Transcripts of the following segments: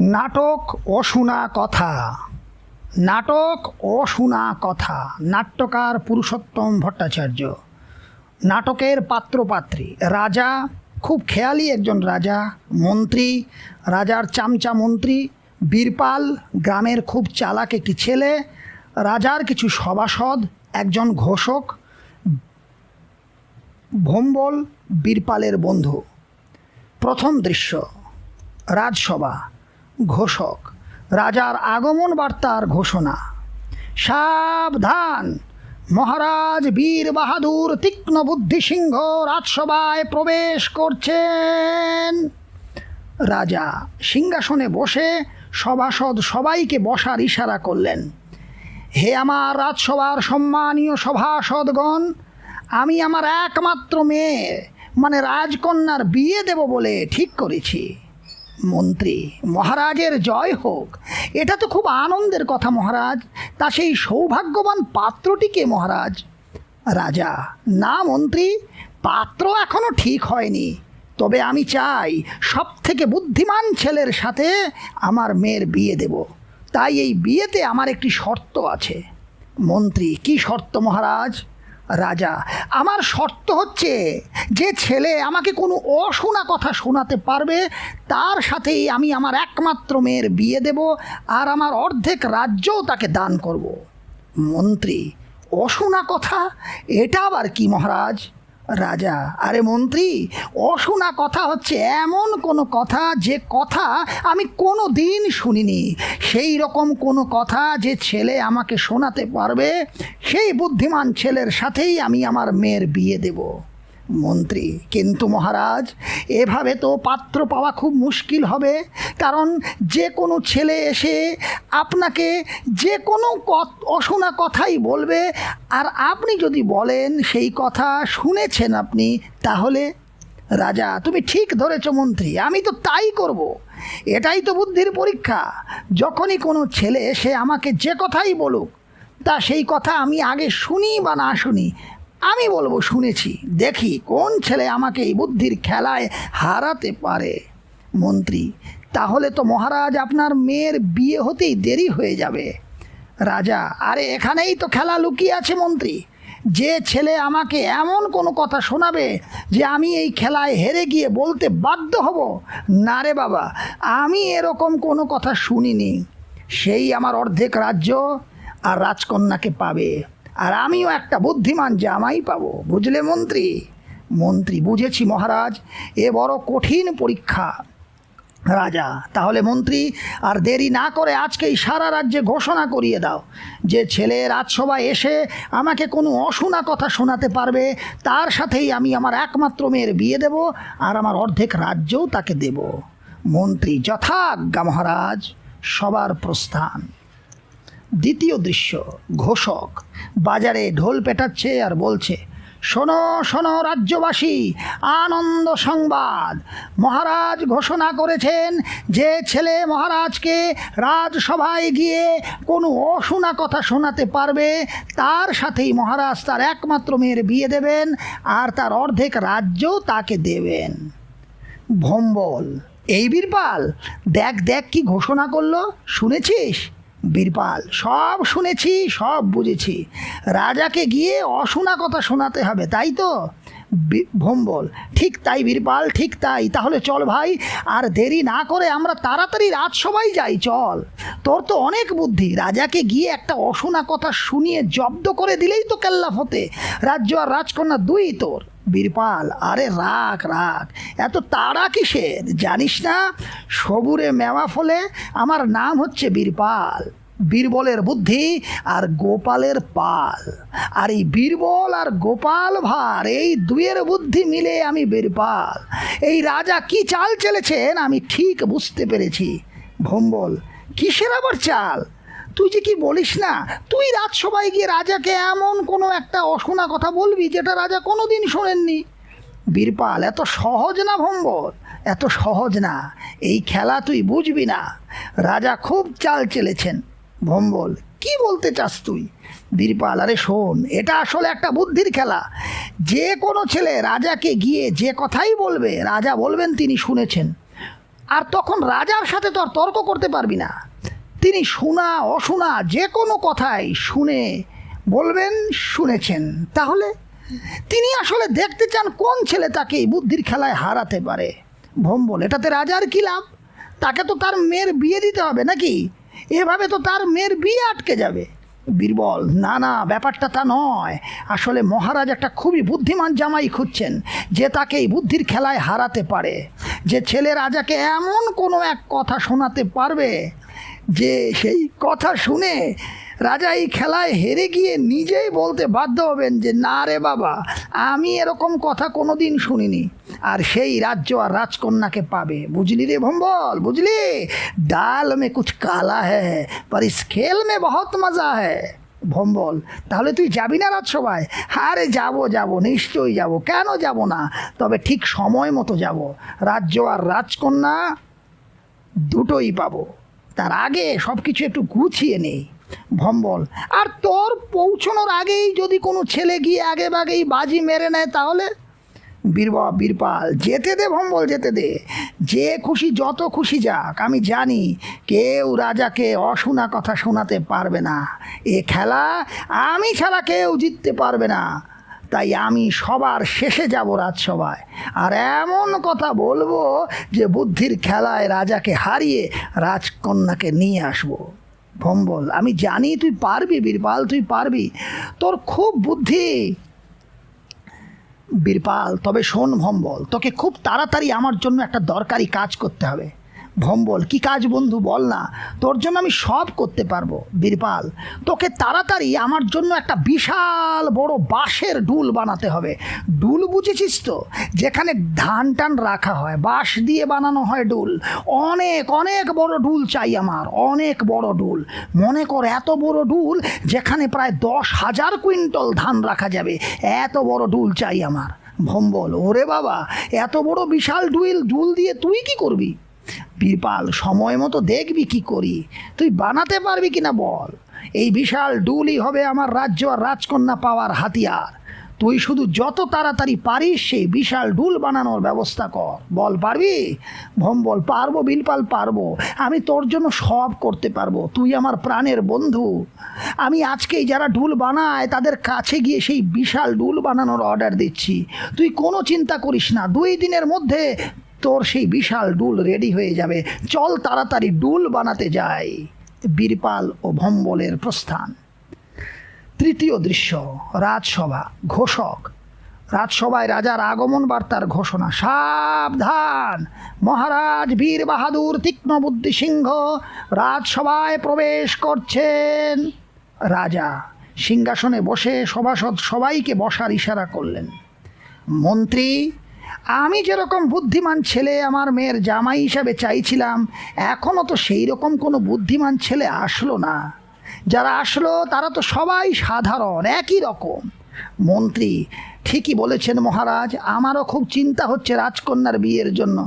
নাটক অশোনা কথা। নাটক অশোনা কথা। নাট্যকার পুরুষোত্তম ভট্টাচার্য। নাটকের পাত্রপাত্রী। রাজা, খুব খেয়ালি একজন রাজা, মন্ত্রী, রাজার চামচা মন্ত্রী, বীরপাল, গ্রামের খুব চালাক একটি ছেলে, রাজার কিছু সভাসদ, একজন ঘোষক, ভোম্বল, বীরপালের বন্ধু। প্রথম দৃশ্য, রাজসভা। ঘোষক, রাজার আগমন বার্তার ঘোষণা। সাবধান, মহারাজ বীর বাহাদুর তীক্ষ্ণ বুদ্ধি সিংহ রাজসভায় প্রবেশ করছেন। রাজা সিংহাসনে বসে সভাসদ সবাইকে বসার ইশারা করলেন। হে আমার রাজসভার সম্মানীয় সভাসদগণ, আমি আমার একমাত্র মেয়ে মানে রাজকন্যার বিয়ে দেব বলে ঠিক করেছি। মন্ত্রী, মহারাজের জয় হোক। এটা তো খুব আনন্দের কথা মহারাজ। তা সেই সৌভাগ্যবান পাত্রটিকে মহারাজ? রাজা। না মন্ত্রী, পাত্র এখনও ঠিক হয়নি। তবে আমি চাই সব থেকে বুদ্ধিমান ছেলের সাথে আমার মেয়ের বিয়ে দেব। তাই এই বিয়েতে আমার একটি শর্ত আছে। মন্ত্রী, কি শর্ত মহারাজ? রাজা, আমার শর্ত হচ্ছে যে ছেলে আমাকে কোনো অশোনা কথা শোনাতে পারবে, তার সাথেই আমি আমার একমাত্র মেয়ের বিয়ে দেব আর আমার অর্ধেক রাজ্যও তাকে দান করব। মন্ত্রী, অশোনা কথা? এটা আবার কি মহারাজ? রাজা। আরে মন্ত্রী, অশোনা কথা হচ্ছে, এমন কোনো কথা যে কথা আমি কোনো দিন শুনিনি। সেই রকম কোনো কথা যে ছেলে আমাকে শোনাতে পারবে, সেই বুদ্ধিমান ছেলের সাথেই আমি আমার মেয়ের বিয়ে দেব। মন্ত্রী। কিন্তু মহারাজ, এভাবে তো পাত্র পাওয়া খুব মুশকিল হবে, কারণ যে কোনো ছেলে এসে আপনাকে যে কোনো অশোনা কথাই বলবে, আর আপনি যদি বলেন সেই কথা শুনেছেন আপনি, তাহলে রাজা, তুমি ঠিক ধরেছ মন্ত্রী, আমি তো তাই করব। এটাই তো বুদ্ধির পরীক্ষা। যখনই কোনো ছেলে এসে আমাকে যে কথাই বলুক, তা সেই কথা আমি আগে শুনি বা না শুনি আমি বলব শুনেছি, দেখি কোন ছেলে আমাকে এই বুদ্ধির খেলায় হারাতে পারে। মন্ত্রী, তাহলে তো মহারাজ আপনার মেয়ের বিয়ে হতেই দেরি হয়ে যাবে। রাজা, আরে এখানেই তো খেলা লুকিয়ে আছে মন্ত্রী। যে ছেলে আমাকে এমন কোনো কথা শোনাবে যে আমি এই খেলায় হেরে গিয়ে বলতে বাধ্য হব? না রে বাবা, আমি এরকম কোনো কথা শুনিনি। সেই আমার অর্ধেক রাজ্য আর রাজকন্যাকে পাবে। আর আমিও একটা বুদ্ধিমান জামাই পাবো, বুঝলে মন্ত্রী? মন্ত্রী, বুঝেছি মহারাজ, এ বড় কঠিন পরীক্ষা। রাজা, তাহলে মন্ত্রী, আর দেরি না করে আজকেই সারা রাজ্যে ঘোষণা করিয়ে দাও যে ছেলে রাজসভায় এসে আমাকে কোনো অশোনা কথা শোনাতে পারবে, তার সাথেই আমি আমার একমাত্র মেয়ের বিয়ে দেব আর আমার অর্ধেক রাজ্যও তাকে দেব। মন্ত্রী, যথাজ্ঞা মহারাজ, সবার প্রস্থান। দ্বিতীয় দৃশ্য, ঘোষক। বাজারে ঢোল পেটাচ্ছে আর বলছে, শোনো শোনো রাজ্যবাসী, আনন্দ সংবাদ। মহারাজ ঘোষণা করেছেন যে ছেলে মহারাজকে রাজসভায় গিয়ে কোনো অশোনা কথা শোনাতে পারবে। তার সাথেই মহারাজ তার একমাত্র মেয়ের বিয়ে দেবেন আর তার অর্ধেক রাজ্যও তাকে দেবেন। ভম্বল, এই বীরপাল, দেখ দেখ কি ঘোষণা করল, শুনেছিস? বীরপাল, সব শুনেছি, সব বুঝেছি। রাজাকে গিয়ে অশোনা কথা শোনাতে হবে, তাই তো? ভম্বল, ঠিক তাই বীরপাল, ঠিক তাই। তাহলে চল ভাই, আর দেরি না করে আমরা তাড়াতাড়ি রাজসভায় যাই, চল। তোর তো অনেক বুদ্ধি, রাজাকে গিয়ে একটা অশোনা কথা শুনিয়ে জব্দ করে দিলেই তো কেল্লা ফতে রাজ্য আর রাজকন্যা দুই তোর। বীরপাল, আরে রাখ রাখ। এত তাড়া কিসের? জানিস না, সবুরে মেওয়া ফলে আমার নাম হচ্ছে বীরপাল। বীরবলের বুদ্ধি আর গোপালের পাল। আর এই বীরবল আর গোপাল ভার এই দুয়ের বুদ্ধি মিলে আমি বীরপাল। এই রাজা কি চাল চেলেছেন আমি ঠিক বুঝতে পেরেছি। ভম্বল, কিসের আবার চাল? তুই যে কি বলিস না? তুই রাজসভায় গিয়ে রাজাকে এমন কোনো একটা অশোনা কথা বলবি যেটা রাজা কোনো দিন শোনেননি? বীরপাল, এত সহজ না ভম্বল এত সহজ না। এই খেলা তুই বুঝবি না। রাজা খুব চাল চেলেছেন। ভম্বল কি বলতে চাস তুই? বীরপাল, আরে শোন, এটা আসলে একটা বুদ্ধির খেলা। যে কোনো ছেলে রাজাকে গিয়ে যে কথাই বলবে, রাজা বলবেন তিনি শুনেছেন। আর তখন রাজার সাথে তো আর তর্ক করতে পারবি না। তিনি শোনা, অশোনা, যে কোনো কথাই শুনে বলবেন, শুনেছেন। তাহলে তিনি আসলে দেখতে চান কোন ছেলে তাকে বুদ্ধির খেলায় হারাতে পারে। ভম্বল, এটাতে রাজার কী লাভ? তাকে তো তার মেয়ের বিয়ে দিতে হবে নাকি? এভাবে তো তার মেয়ের বিয়ে আটকে যাবে। বীরবল, না না, ব্যাপারটা তা নয়। আসলে মহারাজ একটা খুবই বুদ্ধিমান জামাই খুঁজছেন, যে তাকে এই বুদ্ধির খেলায় হারাতে পারে। যে ছেলে রাজাকে এমন কোনো এক কথা শোনাতে পারবে যে সেই কথা শুনে রাজা এই খেলায় হেরে গিয়ে নিজেই বলতে বাধ্য হবেন যে, না রে বাবা, আমি এরকম কথা কোনো দিন শুনিনি। আর সেই রাজ্য আর রাজকন্যাকে পাবে। বুঝলি রে ভম্বল? বুঝলি? ডাল মে কুছ কালা হ্যাঁ পর ইস খেল মে বহুত মজা হ্যাঁ ভম্বল, তাহলে তুই যাবি না রাজসভায়? হ্যাঁ রে যাব, যাব, নিশ্চয়ই যাব। কেন যাব না? তবে ঠিক সময় মতো যাব। রাজ্য আর রাজকন্যা দুটোই পাবো। তার আগে সব কিছু একটু গুছিয়ে নেই। ভম্বল আর তোর পৌঁছানোর আগেই যদি কোনো ছেলে গিয়ে আগে বাগেই বাজি মেরে নেয় তাহলে? বীরবা, বীরপাল, যেতে দে ভম্বল যেতে দে। যে খুশি যত খুশি যাক, আমি জানি কেউ রাজাকে অশোনা কথা শোনাতে পারবে না। এ খেলা আমি ছাড়া কেউ জিততে পারবে না। তাই আমি সবার শেষে যাব রাজসভায়। আর এমন কথা বলব যে বুদ্ধির খেলায় রাজাকে হারিয়ে রাজকন্যাকে নিয়ে আসব। ভম্বল, আমি জানি তুই পারবি বীরপাল, তুই পারবি। তোর খুব বুদ্ধি। বীরপাল, তবে শোন ভম্বল, তোকে খুব তাড়াতাড়ি আমার জন্য একটা দরকারি কাজ করতে হবে। ভম্বল কি কাজ বন্ধু? বল না। তোর জন্য আমি সব করতে পারব, বীরপাল। তোকে তাড়াতাড়ি আমার জন্য একটা বিশাল বড় বাঁশের ডুল বানাতে হবে। ডুল বুঝেছিস তো? যেখানে ধান টান রাখা হয়, বাঁশ দিয়ে বানানো হয় ডুল। অনেক অনেক বড় ডুল চাই আমার, অনেক বড় ডুল। মনে কর, এত বড় ডুল যেখানে প্রায় দশ হাজার কুইন্টল ধান রাখা যাবে, এত বড় ডুল চাই আমার। ভম্বল ওরে বাবা, এত বড় বিশাল ডুইল, ডুল দিয়ে তুই কি করবি? বীরপাল সময় মতো দেখবি কি করি। তুই বানাতে পারবি কিনা বল। এই বিশাল ডুলই হবে আমার রাজ্য আর রাজকন্যা পাওয়ার হাতিয়ার। তুই শুধু যত তাড়াতাড়ি পারিস সেই বিশাল ডুল বানানোর ব্যবস্থা কর। বল, পারবি? ভম, বল, পারব, বিলপাল, পারব। আমি তোর জন্য সব করতে পারব। তুই আমার প্রাণের বন্ধু। আমি আজকেই যারা ডুল বানায়, তাদের কাছে গিয়ে সেই বিশাল ডুল বানানোর অর্ডার দিচ্ছি। তুই কোনো চিন্তা করিস না। দুই দিনের মধ্যে তোর সেই বিশাল ডুল রেডি হয়ে যাবে। চল তাড়াতাড়ি ডুল বানাতে যাই। বীরপাল ও ভম্বলের প্রস্থান। তৃতীয় দৃশ্য, রাজসভা, ঘোষক। রাজসভায় রাজার আগমন বার্তার ঘোষণা। সাবধান! মহারাজ বীর বাহাদুর তীক্ষ্ণ বুদ্ধি সিংহ রাজসভায় প্রবেশ করছেন। রাজা সিংহাসনে বসে সভাসদ সবাইকে বসার ইশারা করলেন। মন্ত্রী আমি যেরকম বুদ্ধিমান ছেলে আমার মেয়ের জামাই হিসাবে চাইছিলাম এখনও তো সেই রকম কোনো বুদ্ধিমান ছেলে আসলো না। যারা আসলো তারা তো সবাই সাধারণ, একই রকম। মন্ত্রী ঠিকই বলেছেন মহারাজ, আমারও খুব চিন্তা হচ্ছে রাজকন্যার বিয়ের জন্য।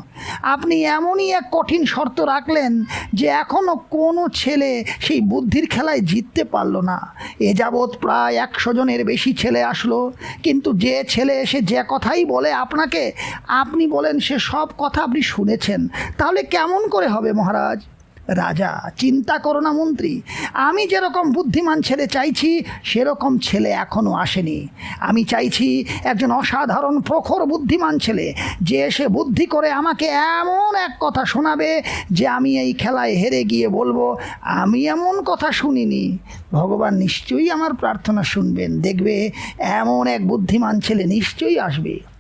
আপনি এমনই এক কঠিন শর্ত রাখলেন যে এখনও কোনো ছেলে সেই বুদ্ধির খেলায় জিততে পারল না। এ যাবৎ প্রায় একশো জনের বেশি ছেলে আসলো, কিন্তু যে ছেলে এসে যে কথাই বলে আপনাকে, আপনি বলেন সে সব কথা আপনি শুনেছেন। তাহলে কেমন করে হবে মহারাজ? রাজা, চিন্তা করো না মন্ত্রী। আমি যেরকম বুদ্ধিমান ছেলে চাইছি, সেরকম ছেলে এখনও আসেনি। আমি চাইছি একজন অসাধারণ, প্রখর, বুদ্ধিমান ছেলে, যে এসে বুদ্ধি করে আমাকে এমন এক কথা শোনাবে যে আমি এই খেলায় হেরে গিয়ে বলব, আমি এমন কথা শুনিনি। ভগবান নিশ্চয়ই আমার প্রার্থনা শুনবেন। দেখবে এমন এক বুদ্ধিমান ছেলে নিশ্চয়ই আসবে।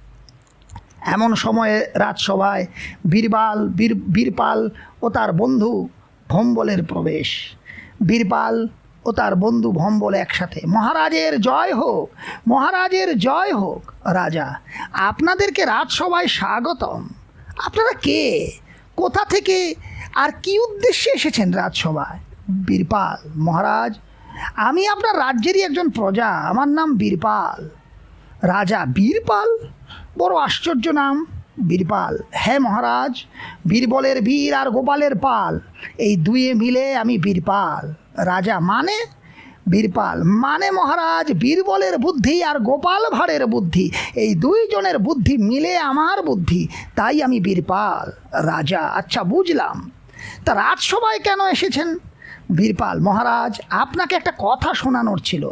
এমন সময়ে রাজসভায় বীরবাল, বীর, বীরপাল ও তার বন্ধু ভম্বলের প্রবেশ। বীরপাল ও তার বন্ধু ভম্বল একসাথে, মহারাজের জয় হোক, মহারাজের জয় হোক, রাজা, আপনাদেরকে রাজসভায় স্বাগতম। আপনারা কে? কোথা থেকে? আর কি উদ্দেশ্যে এসেছেন রাজসভায়? বীরপাল, মহারাজ, আমি আপনার রাজ্যেরই একজন প্রজা, আমার নাম বীরপাল। রাজা বীরপাল? বড় আশ্চর্য নাম, বীরপাল। হ্যাঁ মহারাজ, বীরবলের বীর আর গোপালের পাল। এই দুয়ে মিলে আমি বীরপাল। রাজা মানে? বীরপাল মানে মহারাজ, বীরবলের বুদ্ধি আর গোপাল ভাঁড়ের বুদ্ধি। এই দুইজনের বুদ্ধি মিলে আমার বুদ্ধি, তাই আমি বীরপাল। রাজা আচ্ছা বুঝলাম। তা রাজসভায় কেন এসেছেন? বীরপাল মহারাজ, আপনাকে একটা কথা শোনানোর ছিল।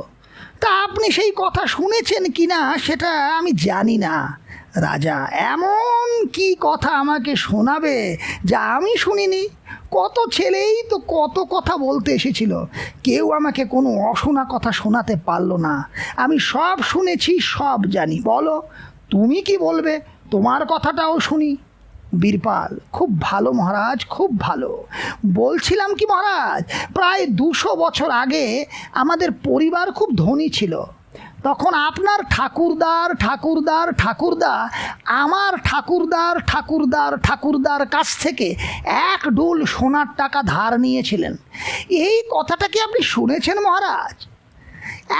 তা আপনি সেই কথা শুনেছেন কি না সেটা আমি জানি না। রাজা, এমন কি কথা আমাকে শোনাবে যা আমি শুনিনি? কত ছেলেই তো কত কথা বলতে এসেছিল। কেউ আমাকে কোনো অশোনা কথা শোনাতে পারল না। আমি সব শুনেছি, সব জানি। বলো, তুমি কি বলবে? তোমার কথাটাও শুনি। বীরপাল, খুব ভালো মহারাজ, খুব ভালো। বলছিলাম কি মহারাজ, প্রায় দুশো বছর আগে আমাদের পরিবার খুব ধনী ছিল। তখন আপনার ঠাকুরদার ঠাকুরদার, ঠাকুরদা, আমার ঠাকুরদার ঠাকুরদার ঠাকুরদার কাছ থেকে এক ডোল সোনার টাকা ধার নিয়েছিলেন। এই কথাটা কি আপনি শুনেছেন মহারাজ?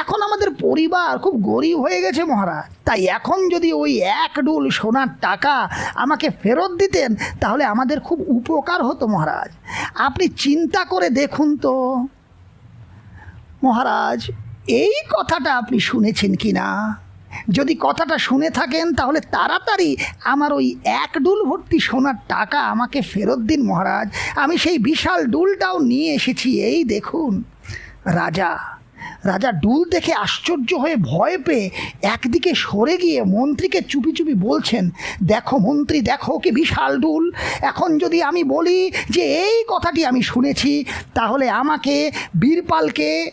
এখন আমাদের পরিবার খুব গরিব হয়ে গেছে মহারাজ। তাই এখন যদি ওই এক ডুল সোনার টাকা আমাকে ফেরত দিতেন, তাহলে আমাদের খুব উপকার হতো মহারাজ। আপনি চিন্তা করে দেখুন তো। মহারাজ এই কথাটা আপনি শুনেছেন কি না? যদি কথাটা শুনে থাকেন, তাহলে তাড়াতাড়ি আমার ওই এক ডুল ভর্তি সোনার টাকা আমাকে ফেরত দিন মহারাজ। আমি সেই বিশাল ডুলটাও নিয়ে এসেছি, এই দেখুন। রাজা রাজা ডুল দেখে আশ্চর্য হয়ে ভয় পেয়ে একদিকে সরে গিয়ে মন্ত্রীকে চুপি চুপি বলছেন, দেখো মন্ত্রী, দেখো কি বিশাল ডুল। এখন যদি আমি বলি যে এই কথাটি আমি শুনেছি, তাহলে আমাকে বীরপালকে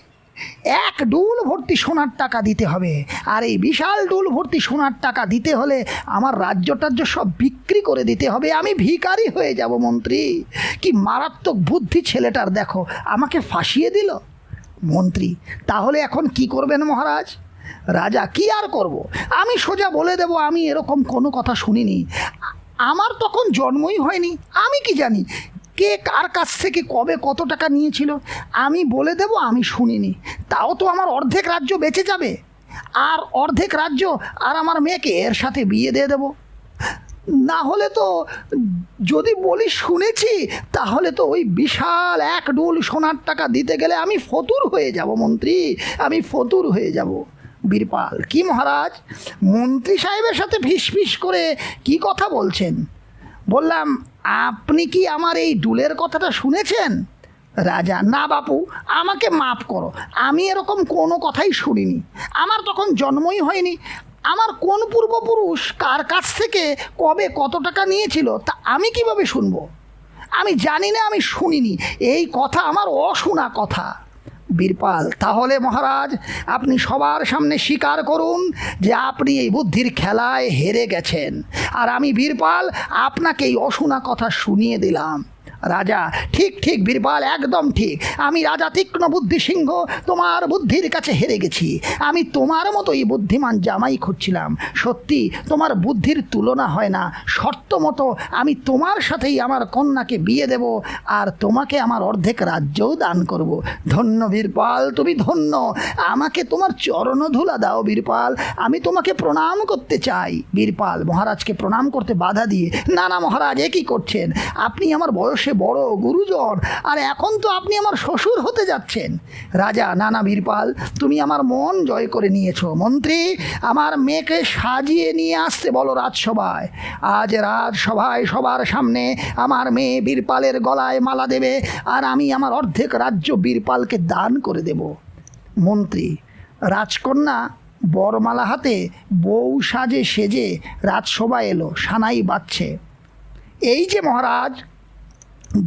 এক ডুল ভর্তি সোনার টাকা দিতে হবে। আর এই বিশাল ডুল ভর্তি সোনার টাকা দিতে হলে আমার রাজ্য টাজ্য সব বিক্রি করে দিতে হবে। আমি ভিখারি হয়ে যাব মন্ত্রী। কি মারাত্মক বুদ্ধি ছেলেটার, দেখো। আমাকে ফাঁসিয়ে দিল? মন্ত্রী, তাহলে এখন কি করবেন মহারাজ? রাজা, কি আর করব? আমি সোজা বলে দেব, আমি এরকম কোনো কথা শুনিনি। আমার তখন জন্মই হয়নি। আমি কি জানি? কে কার কাছ থেকে কবে কত টাকা নিয়েছিল, আমি বলে দেব, আমি শুনিনি। তাও তো আমার অর্ধেক রাজ্য বেঁচে যাবে। আর অর্ধেক রাজ্য আর আমার মেয়েকে এর সাথে বিয়ে দিয়ে দেবো। না হলে তো যদি বলি শুনেছি, তাহলে তো ওই বিশাল এক ডুল সোনার টাকা দিতে গেলে আমি ফতুর হয়ে যাব, মন্ত্রী। আমি ফতুর হয়ে যাব। বীরপাল, কি মহারাজ? মন্ত্রী সাহেবের সাথে ফিস করে কি কথা বলছেন? বললাম, আপনি কি আমার এই ডুলের কথাটা শুনেছেন? রাজা, না বাপু, আমাকে মাফ করো, আমি এরকম কোনো কথাই শুনিনি। আমার তখন জন্মই হয়নি। আমার কোন পূর্বপুরুষ কার কাছ থেকে কবে কত টাকা নিয়েছিল তা আমি কীভাবে শুনব? আমি জানি না, আমি শুনিনি। এই কথা আমার অশোনা কথা। বীরপাল, তাহলে মহারাজ, আপনি সবার সামনে স্বীকার করুন যে আপনি এই বুদ্ধির খেলায় হেরে গেছেন। আর আমি বীরপাল আপনাকে এই অশোনা কথা শুনিয়ে দিলাম। রাজা, ঠিক ঠিক বীরপাল একদম ঠিক। আমি রাজা তীক্ষ্ণ বুদ্ধি সিংহ তোমার বুদ্ধির কাছে হেরে গেছি। আমি তোমার মতোই বুদ্ধিমান জামাই খুঁজছিলাম। সত্যি, তোমার বুদ্ধির তুলনা হয় না। শর্ত মতো আমি তোমার সাথেই আমার কন্যাকে বিয়ে দেব আর তোমাকে আমার অর্ধেক রাজ্যও দান করব। ধন্য বীরপাল তুমি ধন্য। আমাকে তোমার চরণধুলা দাও বীরপাল আমি তোমাকে প্রণাম করতে চাই। বীরপাল মহারাজকে প্রণাম করতে বাধা দিয়ে, না না, মহারাজ, এ কি করছেন? আপনি আমার বয়সে বড় গুরুজন। আর এখন তো আপনি আমার শ্বশুর হতে যাচ্ছেন। রাজা না না বীরপাল, তুমি আমার মন জয় করে নিয়েছো। মন্ত্রী, আমার মেয়েকে সাজিয়ে নিয়ে আসতে বলো রাজসভায়। আজ রাজসভায় সবার সামনে আমার মেয়ে বীরপালের গলায় মালা দেবে, আর আমি আমার অর্ধেক রাজ্য বীরপালকে দান করে দেব। মন্ত্রী, রাজকন্যা, বরমালা হাতে বউ সাজে সেজে রাজসভা এলো, সানাই বাজছে। এই যে মহারাজ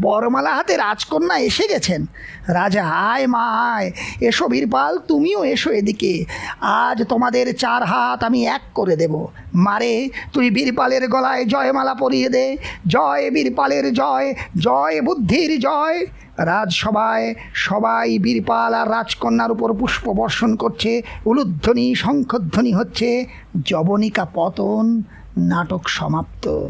বরমালা হাতে রাজকন্যা এসে গেছেন। রাজা, আয় মা, আয়। এসো বীরপাল, তুমিও এসো এদিকে। আজ তোমাদের চার হাত আমি এক করে দেব। মারে, তুই বীরপালের গলায় জয়মালা পরিয়ে দে। জয় বীরপালের জয় জয় বুদ্ধির জয়। রাজসভায় সবাই বীরপাল আর রাজকন্যার উপর পুষ্প বর্ষণ করছে। উলুধ্বনি, শঙ্খধ্বনি হচ্ছে। জবনিকা পতন, নাটক সমাপ্ত।